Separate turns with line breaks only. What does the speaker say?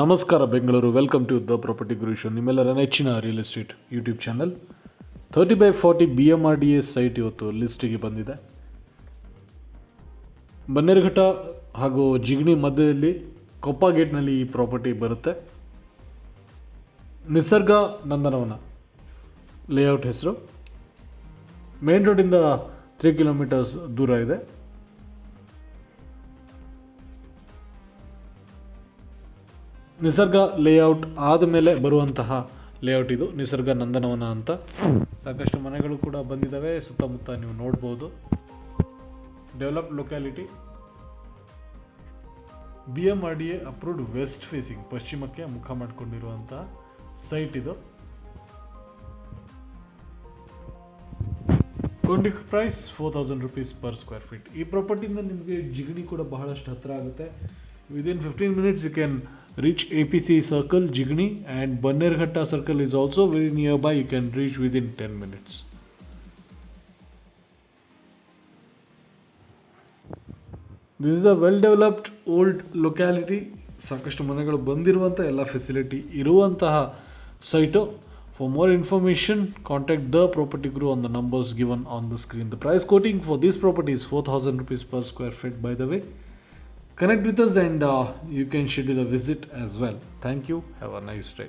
ನಮಸ್ಕಾರ Bengaluru welcome to the property guru show ನಿಮ್ಮೆಲ್ಲರ ನೆಚ್ಚಿನ real estate YouTube channel thirty by forty B M R D S site ಇವತ್ತು ಲಿಸ್ಟಿಗೆ ಬಂದಿದೆ. ಬನ್ನೇರುಘಟ್ಟ ಹಾಗೂ ಜಿಗಣಿ ಮಧ್ಯದಲ್ಲಿ ಕೊಪ್ಪ ಗೇಟ್ನಲ್ಲಿ ಈ ಪ್ರಾಪರ್ಟಿ ಬರುತ್ತೆ. ನಿಸರ್ಗ ನಂದನವನ ಲೇಔಟ್ ಹೆಸರು. ಮೇನ್ ರೋಡಿಂದ ತ್ರೀ ಕಿಲೋಮೀಟರ್ಸ್ ದೂರ ಇದೆ. ನಿಸರ್ಗ ಲೇಔಟ್ ಆದಮೇಲೆ ಬರುವಂತಹ ಲೇಔಟ್ ಇದು. ನಿಸರ್ಗ ನಂದನವನ ಅಂತ. ಸಾಕಷ್ಟು ಮನೆಗಳು ಕೂಡ ಬಂದಿದ್ದಾವೆ ಸುತ್ತಮುತ್ತ ನೀವು ನೋಡ್ಬೋದು. Developed locality B M R D A approved west facing ಪಶ್ಚಿಮಕ್ಕೆ ಮುಖ ಮಾಡಿಕೊಂಡಿರುವಂತಹ ಸೈಟ್ ಇದು. ಕೊಂಡಿಕ್ price four thousand rupees per square feet ಈ ಪ್ರಾಪರ್ಟಿಯಿಂದ ನಿಮಗೆ ಜಿಗಣಿ ಕೂಡ ಬಹಳಷ್ಟು ಹತ್ತಿರ ಆಗುತ್ತೆ. Within fifteen minutes you can reach A P C circle Jigani and Bannerghatta circle is also very near by you can reach within ten minutes this is a well developed old locality ಸಾಕಷ್ಟು ಮನೆಗಳು ಬಂದಿರುವಂಥ ಎಲ್ಲ facility ಇರುವಂತಹ site for more information contact the property guru on the numbers given on the screen the price quoting for this property is four thousand rupees per square feet by the way connect with us and uh, you can schedule a visit as well. Thank you. Have a nice day